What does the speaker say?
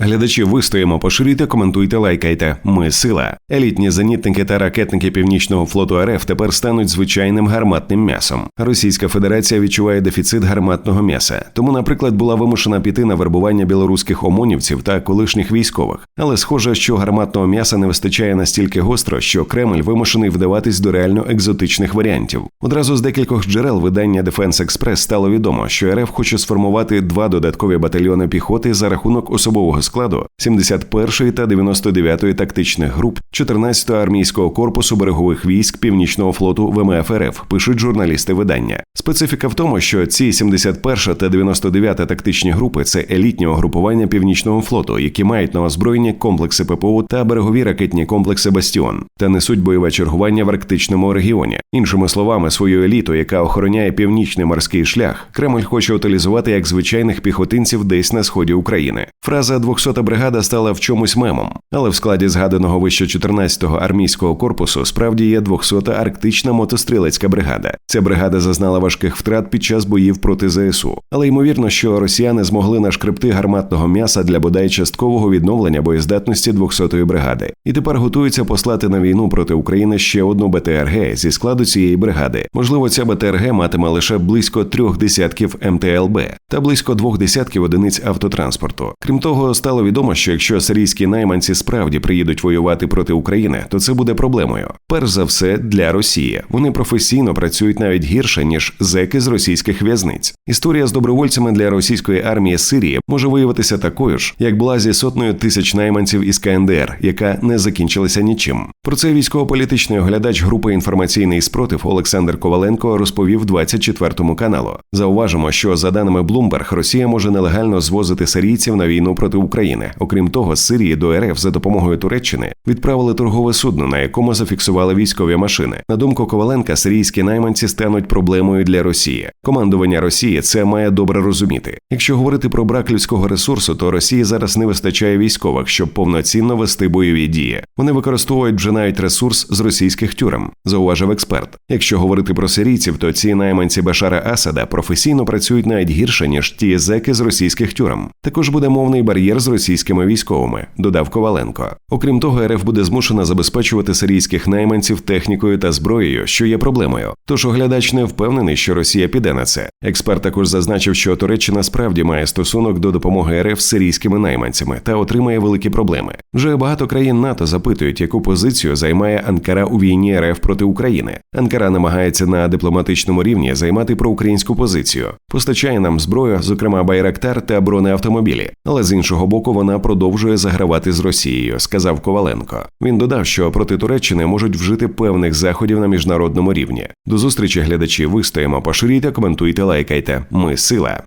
Глядачі вистоїмо, поширюйте, коментуйте, лайкайте. Ми сила. Елітні зенітники та ракетники північного флоту РФ тепер стануть звичайним гарматним м'ясом. Російська Федерація відчуває дефіцит гарматного м'яса, тому, наприклад, була вимушена піти на вербування білоруських омонівців та колишніх військових. Але схоже, що гарматного м'яса не вистачає настільки гостро, що Кремль вимушений вдаватись до реально екзотичних варіантів. Одразу з декількох джерел видання Defense Express стало відомо, що РФ хоче сформувати два додаткові батальйони піхоти за рахунок особового складу 71-ї та 99-ї тактичних груп 14-го армійського корпусу берегових військ Північного флоту ВМФ РФ, пишуть журналісти видання. Специфіка в тому, що ці 71 та 99 тактичні групи це елітні угрупування Північного флоту, які мають на озброєнні комплекси ППО та берегові ракетні комплекси Бастіон та несуть бойове чергування в арктичному регіоні. Іншими словами, свою еліту, яка охороняє північний морський шлях, Кремль хоче утилізувати як звичайних піхотинців десь на сході України. Фраза «200-та бригада стала в чомусь мемом, але в складі згаданого вище 14-го армійського корпусу справді є 200-та арктична мотострілецька бригада. Ця бригада зазнала важких втрат під час боїв проти ЗСУ. Але ймовірно, що росіяни змогли нашкребти гарматного м'яса для бодай часткового відновлення боєздатності 200-ї бригади, і тепер готуються послати на війну проти України ще одну БТРГ зі складу цієї бригади. Можливо, ця БТРГ матиме лише близько трьох десятків МТЛБ та близько двох десятків одиниць автотранспорту. Крім того, стало відомо, що якщо сирійські найманці справді приїдуть воювати проти України, то це буде проблемою. Перш за все для Росії. Вони професійно працюють навіть гірше ніж зеки з російських в'язниць. Історія з добровольцями для російської армії Сирії може виявитися такою ж, як була зі сотнею тисяч найманців із КНДР, яка не закінчилася нічим. Про це військово-політичний оглядач групи інформаційний спротив Олександр Коваленко розповів 24 каналу. Зауважимо, що за даними Bloomberg, Росія може нелегально звозити сирійців на війну проти України. Окрім того, з Сирії до РФ за допомогою Туреччини відправили торгове судно, на якому зафіксували військові машини. На думку Коваленка, сирійські найманці стануть проблемою для Росії. Командування Росії це має добре розуміти. Якщо говорити про брак людського ресурсу, то Росії зараз не вистачає військових, щоб повноцінно вести бойові дії. Вони використовують вже навіть ресурс з російських тюрем, зауважив експерт. Якщо говорити про сирійців, то ці найманці Башара Асада професійно працюють навіть гірше ніж ті зеки з російських тюрем. Також буде мовний бар'єр з російськими військовими, додав Коваленко. Окрім того, РФ буде змушена забезпечувати сирійських найманців технікою та зброєю, що є проблемою. Тож оглядач не впевнений, що Росія піде на це. Експерт також зазначив, що Туреччина справді має стосунок до допомоги РФ сирійськими найманцями та отримає великі проблеми. Вже багато країн НАТО запитують, яку позицію займає Анкара у війні РФ проти України. Анкара намагається на дипломатичному рівні займати проукраїнську позицію, постачає нам зброю, зокрема Байрактар та бронеавтомобілі. Але з іншого боку, вона продовжує загравати з Росією, сказав Коваленко. Він додав, що проти Туреччини можуть вжити певних заходів на міжнародному рівні. До зустрічі глядачі вистоїмо, поширюйте, коментуйте, лайкайте. Ми сила.